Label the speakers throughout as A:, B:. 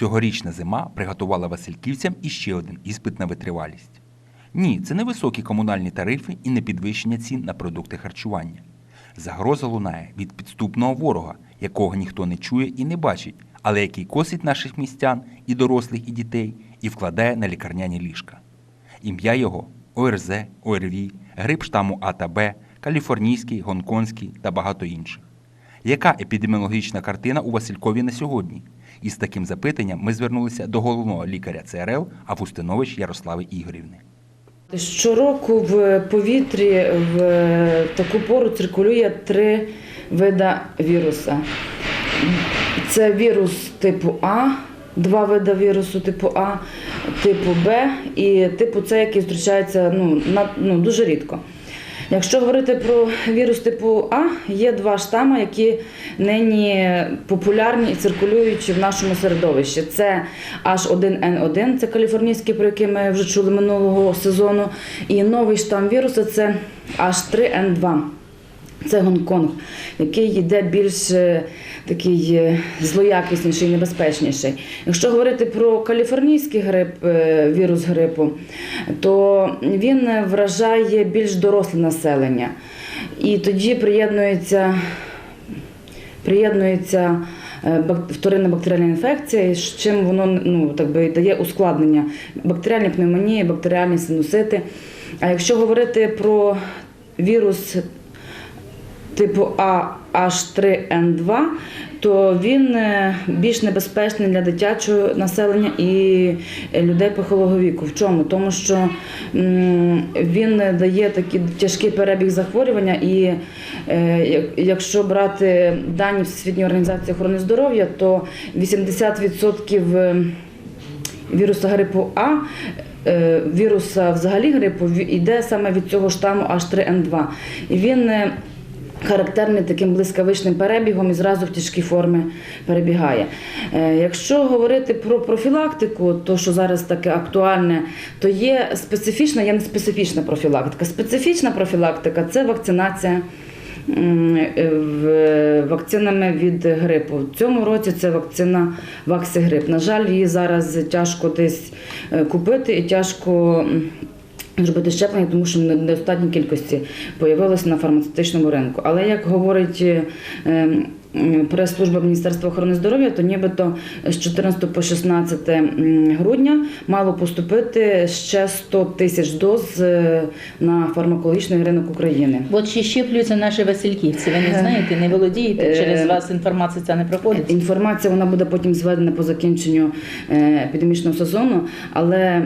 A: Цьогорічна зима приготувала васильківцям іще один іспит на витривалість. Ні, це не високі комунальні тарифи і не підвищення цін на продукти харчування. Загроза лунає від підступного ворога, якого ніхто не чує і не бачить, але який косить наших містян і дорослих, і дітей, і вкладає на лікарняні ліжка. Ім'я його ОРЗ, ОРВІ, грип штаму А та Б, каліфорнійський, гонконгський та багато інших. Яка епідеміологічна картина у Василькові на сьогодні? І з таким запитанням ми звернулися до головного лікаря ЦРЛ Августинович Ярослави Ігорівни.
B: Щороку в повітрі в таку пору циркулює три вида віруса. Це вірус типу А, два вида вірусу типу А, типу Б і типу С, який зустрічається ну, на, ну, дуже рідко. Якщо говорити про вірус типу А, є два штами, які нині популярні і циркулюють в нашому середовищі. Це H1N1, це каліфорнійський, про який ми вже чули минулого сезону. І новий штам вірусу це H3N2. Це Гонконг, який йде більш е, такий е, злоякісніший, небезпечніший. Якщо говорити про каліфорнійський грип, е, вірус грипу, то він вражає більш доросле населення. І тоді приєднується, приєднується вторинна бактеріальна інфекція, з чим воно ну, так би, дає ускладнення бактеріальні пневмонії, бактеріальні синусити. А якщо говорити про вірус типу А H3N2, то він е, більш небезпечний для дитячого населення і е, людей похилого віку. В чому? Тому що він дає такий тяжкий перебіг захворювання, і е, якщо брати дані Всесвітньої організації охорони здоров'я, то 80% віруса грипу А, е, віруса взагалі грипу йде саме від цього штаму H3N2. І він е, характерний таким блискавичним перебігом і зразу в тяжкі форми перебігає. Е, Якщо говорити про профілактику, то що зараз таке актуальне, то є специфічна, є не специфічна профілактика. Специфічна профілактика це вакцинація. е, в- Вакцинами від грипу. В цьому році це вакцина Ваксигрип. На жаль, її зараз тяжко десь е, купити і тяжко зробити щеплення, тому що в недостатній кількості появилося на фармацевтичному ринку. Але як говорить е, прес-служба Міністерства охорони здоров'я, то нібито з 14 по 16 грудня мало поступити ще 100 тисяч доз е, на фармакологічний ринок України.
C: От ще щеплюються наші васильківці. Ви не знаєте, не володієте,
B: Е,
C: через вас інформація ця не проходить.
B: Інформація вона буде потім зведена по закінченню е, епідемічного сезону, але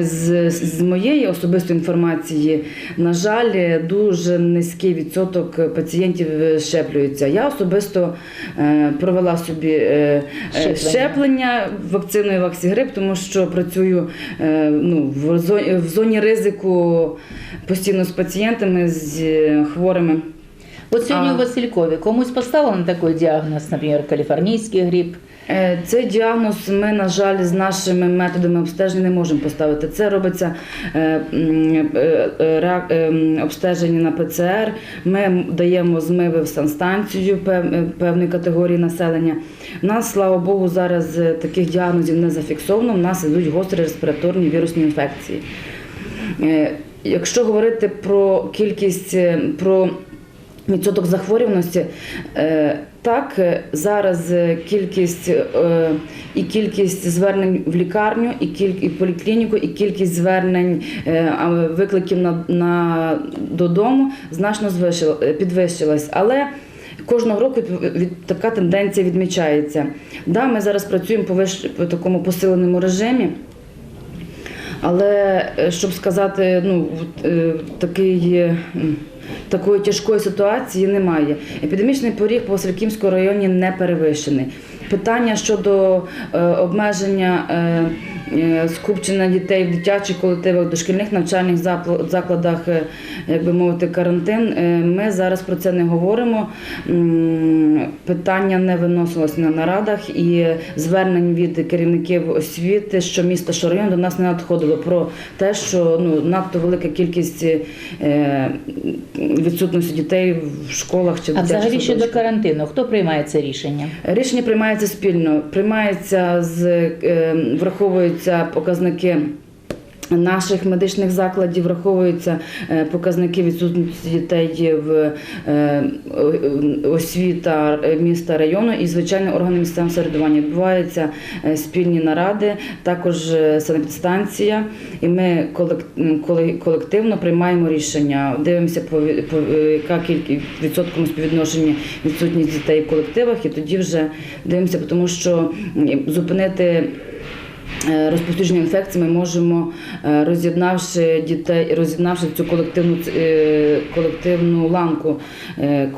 B: з, з моєї особистої інформації, на жаль, дуже низький відсоток пацієнтів щеплюється. Я особисто е, провела собі е, е,
C: Щеплення.
B: щеплення вакциною Ваксігрип, тому що працюю е, ну, в, зоні, в зоні ризику постійно з пацієнтами, з е, хворими.
C: От сьогодні
B: А.
C: у Василькові комусь поставлено такий діагноз, наприклад, каліфорнійський грип.
B: Е, Цей діагноз ми, на жаль, з нашими методами обстеження не можемо поставити. Це робиться е, е, обстеження на ПЦР. Ми даємо змиви в санстанцію певної категорії населення. У нас, слава Богу, зараз таких діагнозів не зафіксовано. У нас ідуть гострі респіраторні вірусні інфекції. Якщо говорити про кількість, про відсоток захворюваності, е, так, е, зараз е, кількість і кількість звернень в лікарню, і кіль- і поліклініку, і кількість звернень викликів на, на додому значно підвищилась. Але Кожного року від- така тенденція відмічається. Да, ми зараз працюємо по, вищ- по такому посиленому режимі. Але щоб сказати, ну такий, такої тяжкої ситуації немає. Епідемічний поріг по Васильківському районі не перевищений. Питання щодо е, обмеження е, скупчення дітей в дитячих колективах, дошкільних навчальних закладах, е, як би мовити, карантин. Е, Ми зараз про це не говоримо. Питання не виносилось на нарадах і звернень від керівників освіти, що міста, що району до нас не надходило про те, що ну надто велика кількість е, відсутності дітей в школах чи
C: А взагалі щодо карантину, хто приймає це рішення?
B: Рішення приймається спільно. Приймається з е, враховуються показники. Наших медичних закладів враховуються е, показники відсутності дітей в е, освіта е, міста району і звичайно органи місцевого самоврядування. Відбуваються спільні наради, також санепідстанція, і ми колек- колективно приймаємо рішення. Дивимося по, яка кількість відсотком співвідношення відсутність дітей в колективах, і тоді вже дивимося, тому що зупинити. Е, Розповсюдження інфекції ми можемо, е, роз'єднавши дітей, роз'єднавши цю колективну е, колективну ланку.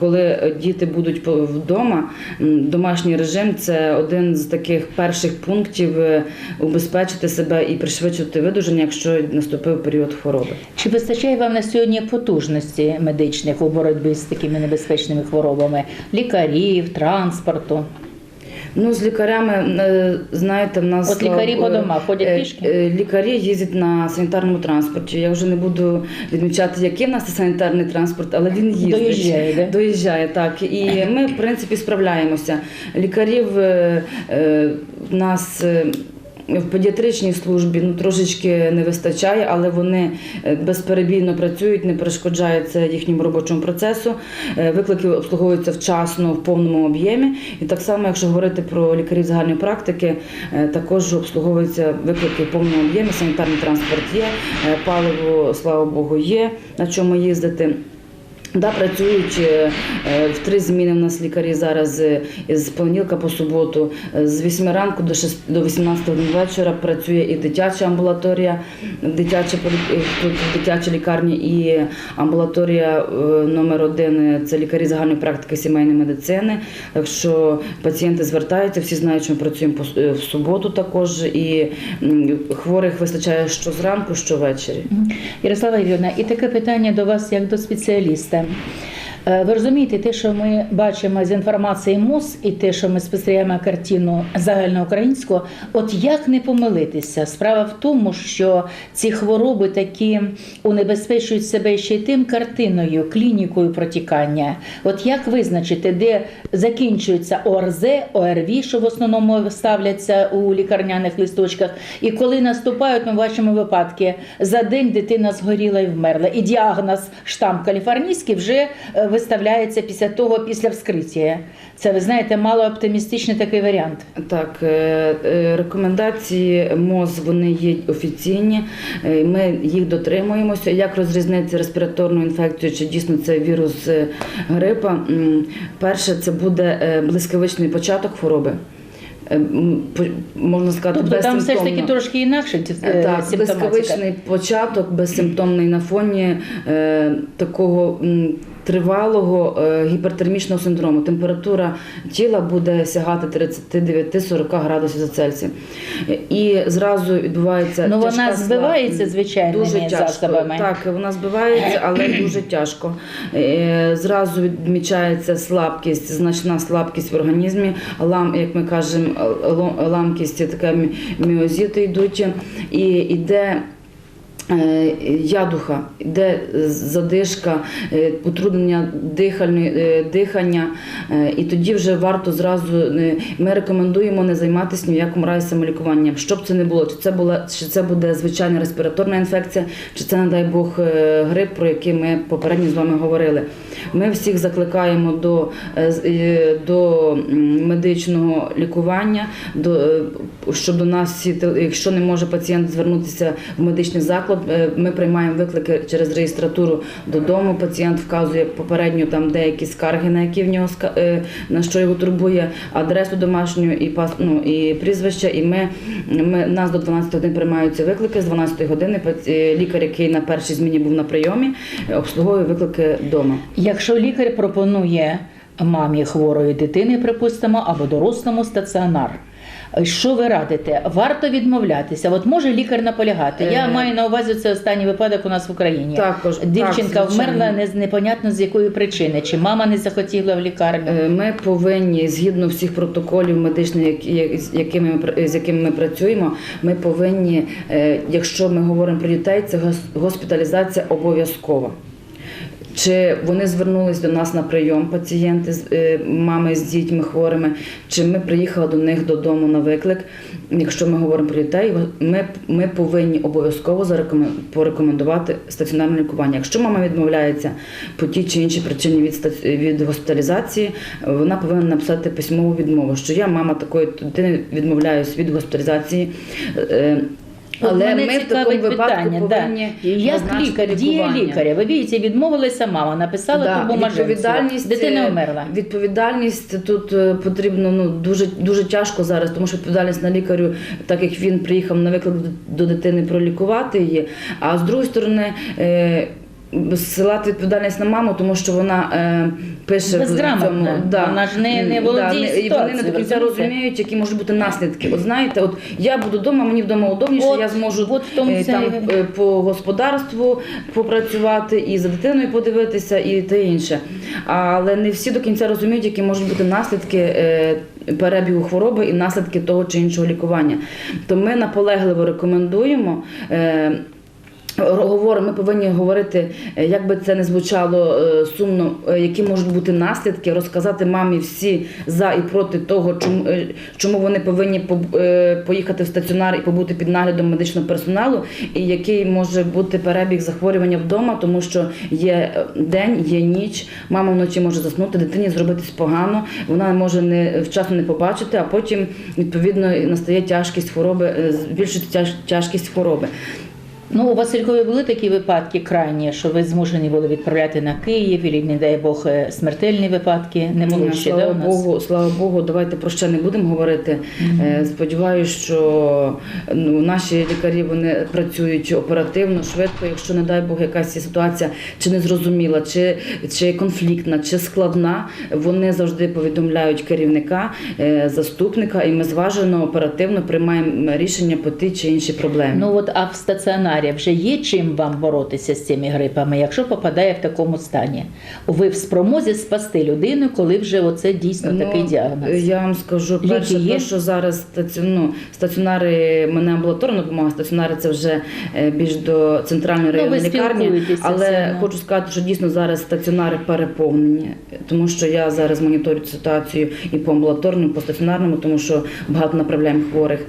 B: Коли діти будуть вдома, домашній режим це один з таких перших пунктів убезпечити себе і пришвидшити видуження, якщо наступив період хвороби.
C: Чи вистачає вам на сьогодні потужності медичних у боротьбі з такими небезпечними хворобами, лікарів, транспорту?
B: Ну, з лікарями, е, знаєте, в нас
C: От лікарі по домах ходять
B: е,
C: пішки?
B: е, Лікарі їздять на санітарному транспорті. Я вже не буду відмічати, який в нас це санітарний транспорт, але він їздить.
C: Доїжджає, да?
B: Доїжджає, так. І ми, в принципі, справляємося. Лікарів е, е, в нас. В педіатричній службі ну трошечки не вистачає, але вони е, безперебійно працюють, не перешкоджає їхньому робочому процесу. Е, Виклики обслуговуються вчасно в повному об'ємі. І так само, якщо говорити про лікарів загальної практики, е, також обслуговуються виклики в повному об'ємі. Санітарний транспорт є, паливо, слава Богу, є на чому їздити. Да, працюють е, е, в три зміни. У нас лікарі зараз е, з понеділка по суботу, з 8 ранку до 6, до 18 вечора працює і дитяча амбулаторія, дитяча дитячій лікарні, і амбулаторія номер один це лікарі загальної практики сімейної медицини. Так що пацієнти звертаються, всі знають, що ми працюємо в суботу також, і хворих вистачає що зранку, що ввечері.
C: Ярослава Ігорівна, і таке питання до вас як до спеціаліста. Е, Ви розумієте, те, що ми бачимо з інформації МОЗ, і те, що ми спостерігаємо картину загальноукраїнську, от як не помилитися? Справа в тому, що ці хвороби такі унебезпечують себе ще й тим картиною, клінікою протікання. От як визначити, де закінчується ОРЗ, ОРВІ, що в основному ставляться у лікарняних листочках, і коли наступають, ми бачимо випадки за день дитина згоріла і вмерла. І діагноз штам каліфорнійський вже е, виставляється після того, після вскриття. Це ви знаєте, мало оптимістичний такий варіант.
B: Так, е, е, рекомендації МОЗ вони є офіційні. е, Ми їх дотримуємося. Як розрізнити респіраторну інфекцію, чи дійсно це вірус грипа? Перше, це буде блискавичний початок хвороби. Можна сказати,
C: Тобто там все ж таки трошки інакше
B: Так, блискавичний початок, безсимптомний на фоні е, такого тривалого е, гіпертермічного синдрому. Температура тіла буде сягати 39-40 градусів за Цельсієм. І зразу відбувається
C: Ну, вона
B: тяжка
C: збивається звичайними
B: дуже тяжко.
C: засобами.
B: Так, вона збивається, але дуже тяжко. Е, Зразу відмічається слабкість, значна слабкість в організмі, лам, як ми кажемо, ламкість, така міозіти йдуть, і йде. Е, Ядуха, йде задишка, е, утруднення е, дихання, і тоді вже варто зразу ми рекомендуємо не займатися ні в якому разі самолікуванням. Що б це не було, чи це була чи це буде звичайна респіраторна інфекція, чи це, не дай Бог, грип, про який ми попередньо з вами говорили. Ми всіх закликаємо до, до медичного лікування, до, щоб до нас якщо не може пацієнт звернутися в медичний заклад, е, ми приймаємо виклики через реєстратуру додому. Пацієнт вказує попередньо там деякі скарги, на які в нього е, на що його турбує, адресу домашню і пас, ну, і прізвище. І ми, ми нас до 12 годин приймаються виклики. З 12 години е, лікар, який на першій зміні був на прийомі, обслуговує виклики вдома.
C: Якщо лікар пропонує мамі хворої дитини, припустимо, або дорослому стаціонар, Що ви радите? Варто відмовлятися. От може лікар наполягати. Я
B: Е.
C: маю на увазі це останній випадок у нас в Україні.
B: Також,
C: Дівчинка
B: так,
C: вмерла не, непонятно з якої причини, чи мама не захотіла в лікарню.
B: Е, Ми повинні згідно всіх протоколів медичних, з якими з якими ми працюємо. Ми повинні, е, якщо ми говоримо про дітей, це гос- госпіталізація обов'язкова. Чи вони звернулись до нас на прийом, пацієнти з е, мами з дітьми хворими, чи ми приїхали до них додому на виклик? Якщо ми говоримо про дітей, ми, ми повинні обов'язково порекомендувати стаціонарне лікування. Якщо мама відмовляється по тій чи іншій причині від, від госпіталізації, вона повинна написати письмову відмову, що я мама такої дитини відмовляюсь від госпіталізації. Е, Але
C: мене
B: ми в такому випадку
C: питання,
B: повинні
C: да. як лікар, дія лікаря. Ви бачите, відмовилася мама, написала
B: Да,
C: тому
B: відповідальність,
C: Дитина
B: е,
C: вмерла.
B: Відповідальність тут е, потрібно ну дуже дуже тяжко зараз, тому що відповідальність на лікарю, так як він приїхав на виклик до- до дитини пролікувати її. А з другої сторони. Е, Зсилати відповідальність на маму, тому що вона е, пише в
C: Безграмотна. Вона ж не- не володіє
B: не- і вони не до кінця розуміють, які можуть бути наслідки. От знаєте, от я буду вдома, мені вдома удобніше,
C: От-
B: я зможу
C: от в тому
B: е, там
C: і-
B: е, по господарству попрацювати і за дитиною подивитися, і те інше. Але не всі до кінця розуміють, які можуть бути наслідки е, перебігу хвороби і наслідки того чи іншого лікування. То ми наполегливо рекомендуємо. Говоримо, ми повинні говорити, е, як би це не звучало е, сумно, е, які можуть бути наслідки, розказати мамі всі за і проти того, чому, чому вони повинні поїхати в стаціонар і побути під наглядом медичного персоналу, і який може бути перебіг захворювання вдома, тому що є день, є ніч, мама вночі може заснути, дитині зробитись погано, вона може не вчасно не побачити, а потім відповідно настає тяжкість хвороби, збільшується тяж- тяжкість хвороби.
C: Ну, у Василькові були такі випадки крайні, що ви змушені були відправляти на Київ, і, не дай Бог, е, смертельні випадки. Не було
B: Ні,
C: ще
B: слава
C: да, у нас?
B: Богу, слава Богу, давайте про ще не будемо говорити. Е, Сподіваюсь, що ну, наші лікарі вони працюють оперативно, швидко. Якщо не дай Бог, якась ситуація чи незрозуміла, чи, чи конфліктна, чи складна, вони завжди повідомляють керівника, е, заступника, і ми зважено оперативно приймаємо рішення по тій чи іншій проблемі.
C: Ну от а в стаціонарі вже є чим вам боротися з цими грипами, якщо попадає в такому стані. Ви в спромозі спасти людину, коли вже оце дійсно такий діагноз.
B: Я вам скажу перше,
C: є?
B: те, що зараз стаці... ну, стаціонари мене амбулаторна допомога, стаціонари це вже е, більш до центральної
C: Ну,
B: районної лікарні. Але
C: все
B: хочу сказати, що дійсно зараз стаціонари переповнені, тому що я зараз моніторю ситуацію і по амбулаторному, і по стаціонарному, тому що багато направляємо хворих.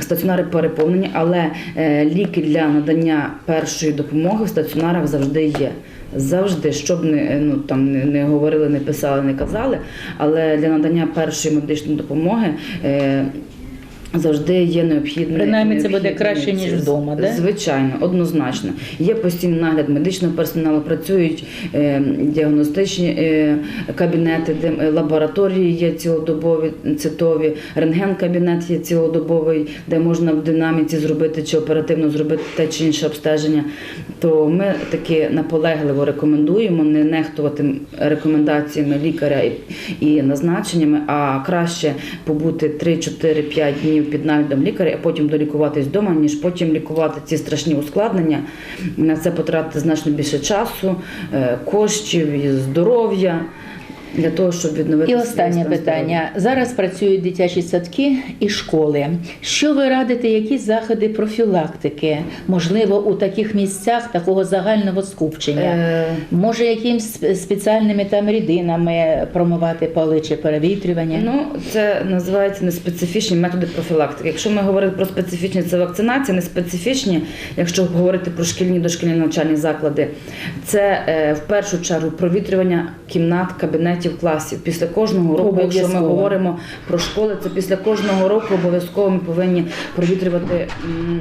B: Стаціонари переповнені, але е, ліки для надання першої допомоги в стаціонарах завжди є. Завжди, щоб не ну там не, не говорили, не писали, не казали. Але для надання першої медичної допомоги е, завжди є необхідне.
C: Принаймні, це буде краще, ніж вдома, да?
B: Звичайно, однозначно. Є постійний нагляд медичного персоналу, працюють е, діагностичні е, кабінети, де е, лабораторії є цілодобові, цитові, рентген-кабінет є цілодобовий, де можна в динаміці зробити чи оперативно зробити те чи інше обстеження. То ми таки наполегливо рекомендуємо не нехтувати рекомендаціями лікаря і, назначеннями, а краще побути 3-4-5 днів під наглядом лікаря, а потім долікуватись вдома, ніж потім лікувати ці страшні ускладнення. На це потратити значно більше часу, е, коштів здоров'я для того, щоб відновити
C: І останнє питання. Зараз працюють дитячі садки і школи. Що ви радите, які заходи профілактики, можливо, у таких місцях такого загального скупчення?
B: Е,
C: Може, якимсь спеціальними там рідинами промивати поли чи перевітрювання?
B: Ну, це називається неспецифічні методи профілактики. Якщо ми говоримо про специфічні, це вакцинація, неспецифічні, якщо говорити про шкільні дошкільні навчальні заклади, це е, в першу чергу провітрювання кімнат, кабінетів, класів. Після кожного року, якщо ми говоримо про школи, це після кожного року обов'язково ми повинні провітрювати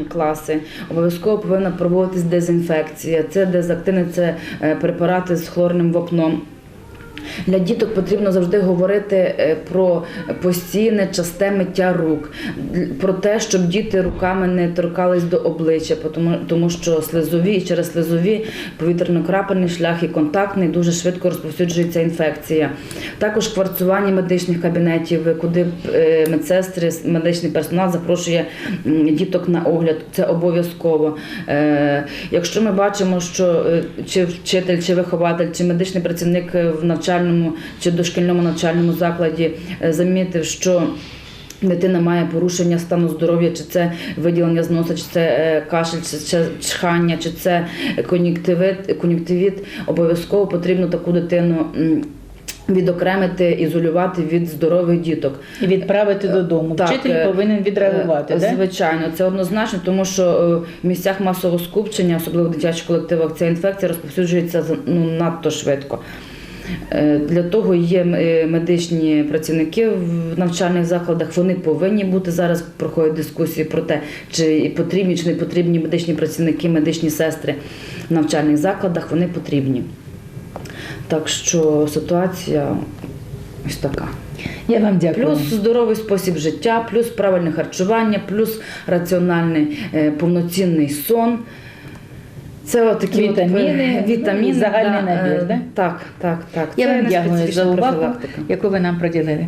B: класи. Обов'язково повинна проводитись дезінфекція. Це дезактини, це е, препарати з хлорним вапном. Для діток потрібно завжди говорити е, про постійне часте миття рук, про те, щоб діти руками не торкались до обличчя, тому, тому що слизові і через слизові повітряно-крапельний шлях і контактний дуже швидко розповсюджується інфекція. Також кварцування медичних кабінетів, куди е, медсестри, медичний персонал запрошує діток на огляд. Це обов'язково. Е, Якщо ми бачимо, що чи вчитель, чи вихователь, чи медичний працівник в навчальному чи дошкільному навчальному закладі е, замітив, що Дитина має порушення стану здоров'я, чи це виділення з носа, чи це е, кашель, чи це чхання, чи це кон'юктивит, кон'юктивіт. Обов'язково потрібно таку дитину відокремити, ізолювати від здорових діток.
C: І відправити додому.
B: Так,
C: Вчитель
B: е,
C: повинен відреагувати.
B: Е? Звичайно, це однозначно, тому що е, в місцях масового скупчення, особливо в дитячих колективах, ця інфекція розповсюджується ну, надто швидко. Е, Для того є е, медичні працівники в навчальних закладах. Вони повинні бути зараз. Проходять дискусії про те, чи потрібні чи не потрібні медичні працівники, медичні сестри в навчальних закладах. Вони потрібні. Так що ситуація ось така.
C: Я вам дякую.
B: Плюс здоровий спосіб життя, плюс правильне харчування, плюс раціональний е, повноцінний сон. Це такі
C: Вітаміни,
B: от, е, вітаміни
C: загальний набір,
B: е,
C: да?
B: Так, так, так.
C: Я
B: Це
C: вам дякую за увагу, яку ви нам приділили.